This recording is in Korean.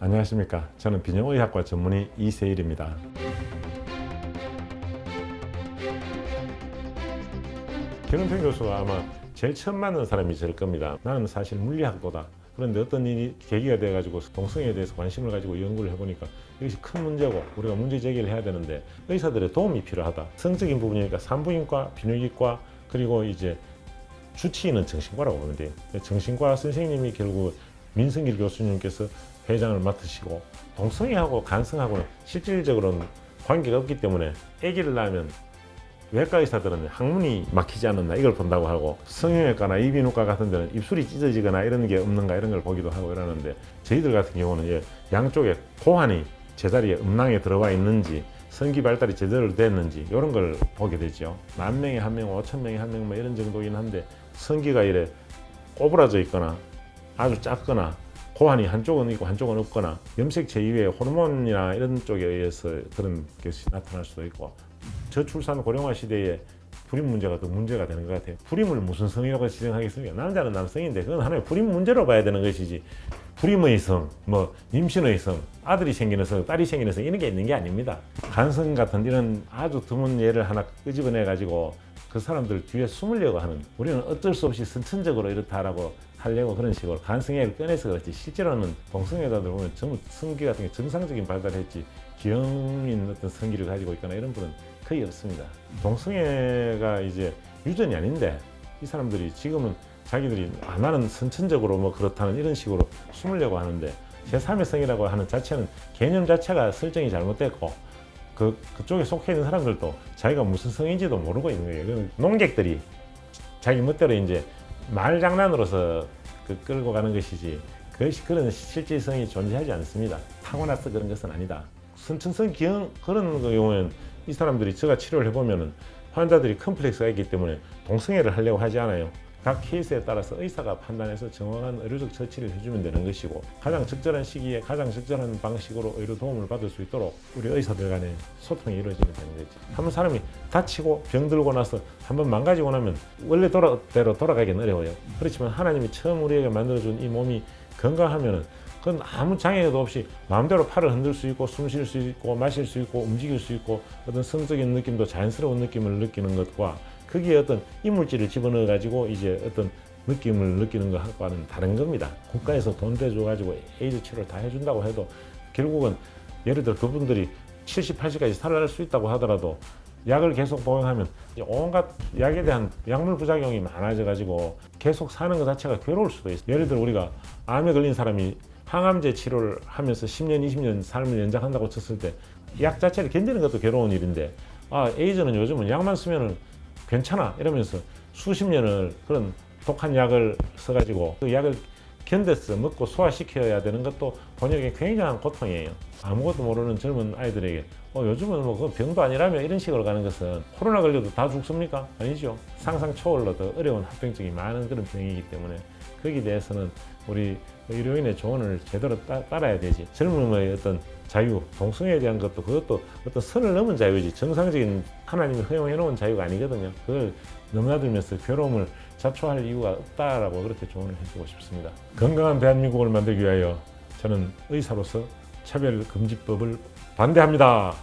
안녕하십니까. 저는 비뇨의학과 전문의 이세일입니다. 김은평 교수가 아마 제일 처음 만난 사람이 될 겁니다. 나는 사실 물리학도다. 그런데 어떤 일이 계기가 돼가지고 동성애에 대해서 관심을 가지고 연구를 해보니까 이것이 큰 문제고 우리가 문제 제기를 해야 되는데 의사들의 도움이 필요하다. 성적인 부분이니까 산부인과, 비뇨기과 그리고 이제 주치의는 정신과라고 돼요. 정신과 선생님이 결국 민성길 교수님께서 회장을 맡으시고 동성애하고 간성하고는 실질적으로는 관계가 없기 때문에 아기를 낳으면 외과 의사들은 항문이 막히지 않았나 이걸 본다고 하고 성형외과나 이비인후과 같은 데는 입술이 찢어지거나 이런 게 없는가 이런 걸 보기도 하고 이러는데 저희들 같은 경우는 예, 양쪽에 고환이 제자리에 음낭에 들어와 있는지 성기 발달이 제대로 됐는지 이런 걸 보게 되죠. 만 명에 한 명, 오천 명에 한 명 뭐 이런 정도긴 한데 성기가 이래 꼬부라져 있거나 아주 작거나 고환이 한쪽은 있고 한쪽은 없거나 염색체 이외에 호르몬이나 이런 쪽에 의해서 그런 것이 나타날 수도 있고 저출산 고령화 시대에 불임 문제가 더 문제가 되는 것 같아요. 불임을 무슨 성이라고 지정하겠습니까? 남자는 남성인데 그건 하나의 불임 문제로 봐야 되는 것이지. 불임의 성, 뭐 임신의 성, 아들이 생기는 성, 딸이 생기는 성 이런 게 있는 게 아닙니다. 간성 같은 이런 아주 드문 예를 하나 끄집어내 가지고 그 사람들 뒤에 숨으려고 하는 우리는 어쩔 수 없이 선천적으로 이렇다라고 하려고 그런 식으로 간성애를 꺼내서 그렇지 실제로는 동성애자들 보면 전부 성기 같은 게 정상적인 발달했지 기형인 어떤 성기를 가지고 있거나 이런 분은 거의 없습니다. 동성애가 이제 유전이 아닌데 이 사람들이 지금은 자기들이 아 나는 선천적으로 뭐 그렇다는 이런 식으로 숨으려고 하는데 제3의 성이라고 하는 자체는 개념 자체가 설정이 잘못됐고 그 그쪽에 속해 있는 사람들도 자기가 무슨 성인지도 모르고 있는 거예요. 그 농객들이 자기 멋대로 이제 말 장난으로서 그 끌고 가는 것이지 그것이 그런 실질성이 존재하지 않습니다. 타고나서 그런 것은 아니다. 선천성 기형 그런 경우에는 이 사람들이 제가 치료를 해보면은 환자들이 컴플렉스가 있기 때문에 동성애를 하려고 하지 않아요. 각 케이스에 따라서 의사가 판단해서 정확한 의료적 처치를 해주면 되는 것이고 가장 적절한 시기에 가장 적절한 방식으로 의료 도움을 받을 수 있도록 우리 의사들 간에 소통이 이루어지면 되는 거지. 한번 사람이 다치고 병들고 나서 한번 망가지고 나면 원래 돌아대로 돌아가기는 어려워요. 그렇지만 하나님이 처음 우리에게 만들어준 이 몸이 건강하면은 그건 아무 장애도 없이 마음대로 팔을 흔들 수 있고 숨 쉴 수 있고 마실 수 있고 움직일 수 있고 어떤 성적인 느낌도 자연스러운 느낌을 느끼는 것과 거기에 어떤 이물질을 집어넣어 가지고 이제 어떤 느낌을 느끼는 것과는 다른 겁니다. 국가에서 돈 대줘 가지고 에이즈 치료를 다 해준다고 해도 결국은 예를 들어 그분들이 70, 80까지 살아날 수 있다고 하더라도 약을 계속 복용하면 온갖 약에 대한 약물 부작용이 많아져 가지고 계속 사는 것 자체가 괴로울 수도 있어요. 예를 들어 우리가 암에 걸린 사람이 항암제 치료를 하면서 10년, 20년 삶을 연장한다고 쳤을 때 약 자체를 견디는 것도 괴로운 일인데 아 에이즈는 요즘은 약만 쓰면은 괜찮아 이러면서 수십 년을 그런 독한 약을 써가지고 그 약을 견뎌서 먹고 소화시켜야 되는 것도 본인에게 굉장한 고통이에요. 아무것도 모르는 젊은 아이들에게 어, 요즘은 뭐그 병도 아니라며 이런 식으로 가는 것은 코로나 걸려도 다 죽습니까? 아니죠. 상상 초월로 더 어려운 합병증이 많은 그런 병이기 때문에 거기에 대해서는 우리 의료인의 조언을 제대로 따, 라야 되지. 젊음의 어떤 자유, 동성애에 대한 것도 그것도 어떤 선을 넘은 자유지. 정상적인 하나님이 허용해 놓은 자유가 아니거든요. 그걸 넘나들면서 괴로움을 자초할 이유가 없다라고 그렇게 조언을 해주고 싶습니다. 건강한 대한민국을 만들기 위하여 저는 의사로서 차별 금지법을 반대합니다.